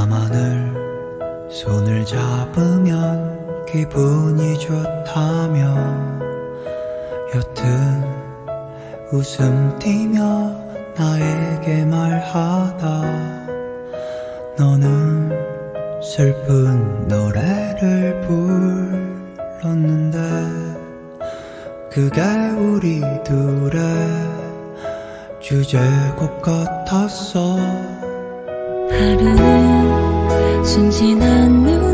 밤하늘 손을 잡으면 기분이 좋다며 여튼 웃음 띠며 나에게 말하다. 너는 슬픈 노래를 불렀는데 그게 우리 둘의 주제곡 같았어. 하루 寸心难留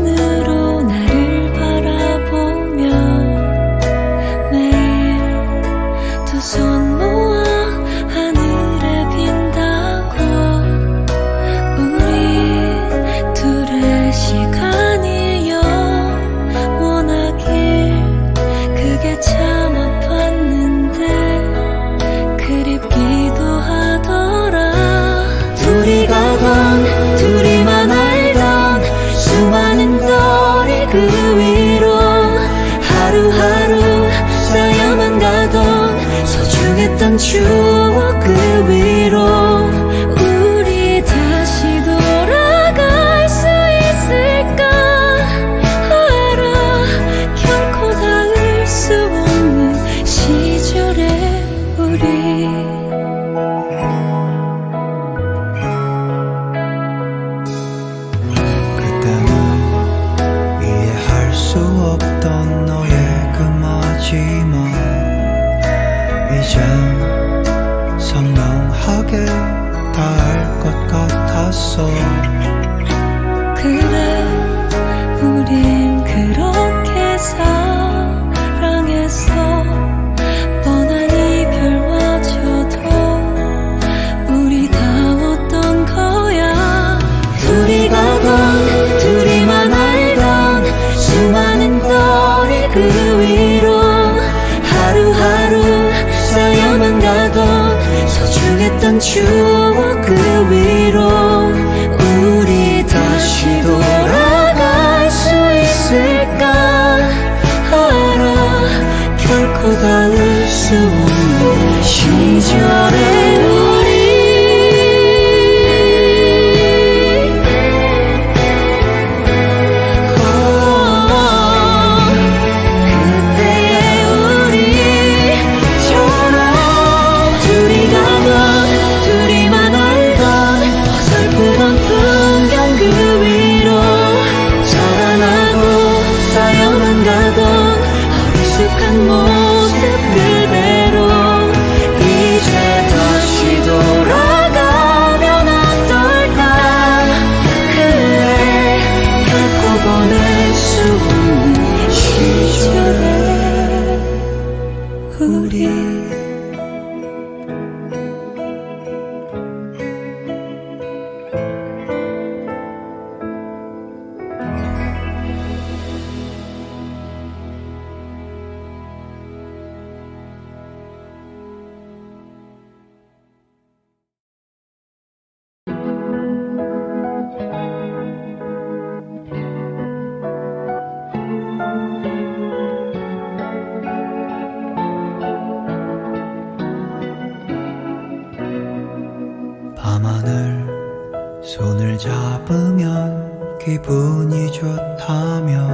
이젠 선명하게 다 알 것 같았어 true. 孤立。 늘 손을 잡으면 기분이 좋다며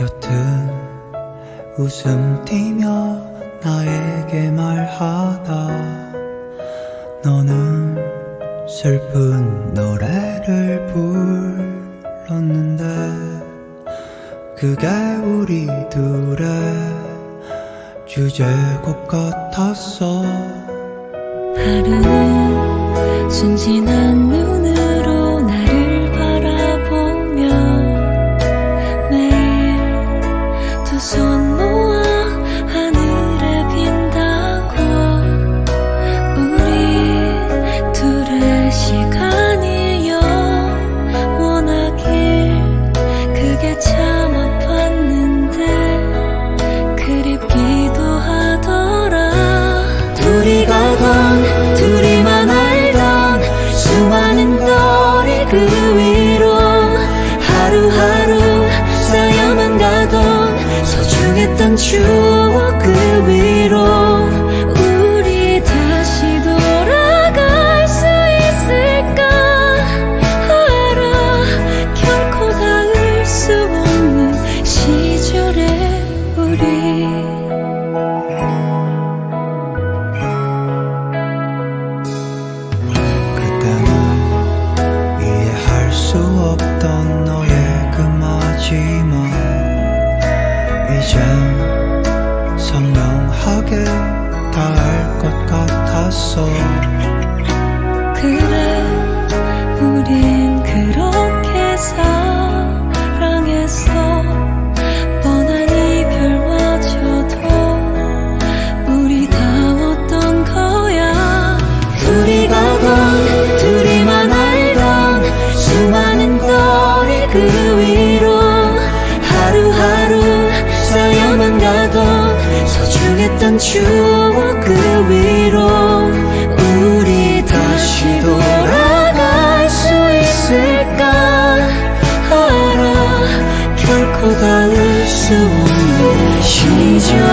여튼 웃음 띠며 나에게 말하다. 너는 슬픈 노래를 불렀는데 그게 우리 둘의 주제곡 같았어. 하루 寸寄难觅。 그 위로 하루하루 쌓여만 가던 소중했던 추억 그 위로. 다 알 것 같았어. 추억 위로 우리 다시 돌아갈 수 있을까? 결코 닿을 수 없는 시절의